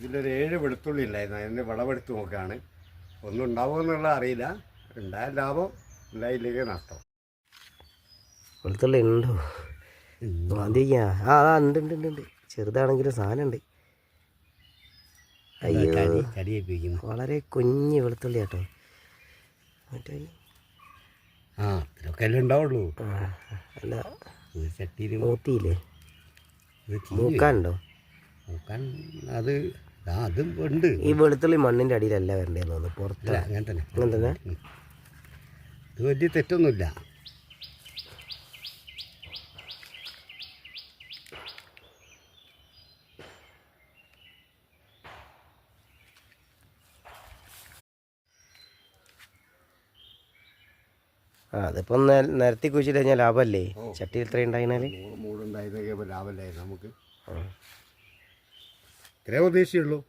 ഇതിലൊരു ഏഴ് വെളുത്തുള്ളി ഉണ്ടായിരുന്നു അതിന്റെ വിളവെടുത്ത് നോക്കുകയാണ്. ഒന്നും ഉണ്ടാവുമോ എന്നുള്ള അറിയില്ല. ഉണ്ടായ ലാഭം ഉണ്ടായില്ലെങ്കിൽ നഷ്ടം. വെളുത്തുള്ളി ഉണ്ടോ. ആ ആ ഉണ്ട് ഉണ്ട് ഉണ്ട് ഉണ്ട്. ചെറുതാണെങ്കിലും സാധനമുണ്ട് അയ്യോ. വളരെ കുഞ്ഞ് വെളുത്തുള്ളി കേട്ടോ മറ്റേ ആ അത്രയൊക്കെ അല്ലേ ഉണ്ടാവുള്ളൂ. അല്ല. ഒരു ചട്ടിയിൽ മൂത്തിയില്ലേ? ഇത് ചീ മൂക്കാനുണ്ടോ? അത് അതും ഉണ്ട്. ഈ വെളുത്തുള്ളി മണ്ണിന്റെ അടിയിലല്ല വരണ്ടേന്ന് തോന്നുന്നു. പുറത്ത്. അങ്ങനെ തന്നെ. അങ്ങനെ തന്നെ. ഇത് വലിയ തെറ്റൊന്നുമില്ല. ആ അതിപ്പം നിരത്തി കുഴിച്ചിട്ട് കഴിഞ്ഞാൽ ലാഭമല്ലേ ചട്ടി ഇത്ര ഉണ്ടായിരുന്നാൽ മൂടുണ്ടായിരുന്നെങ്കിൽ ലാഭമില്ലായിരുന്നു നമുക്ക്? Creo decirlo,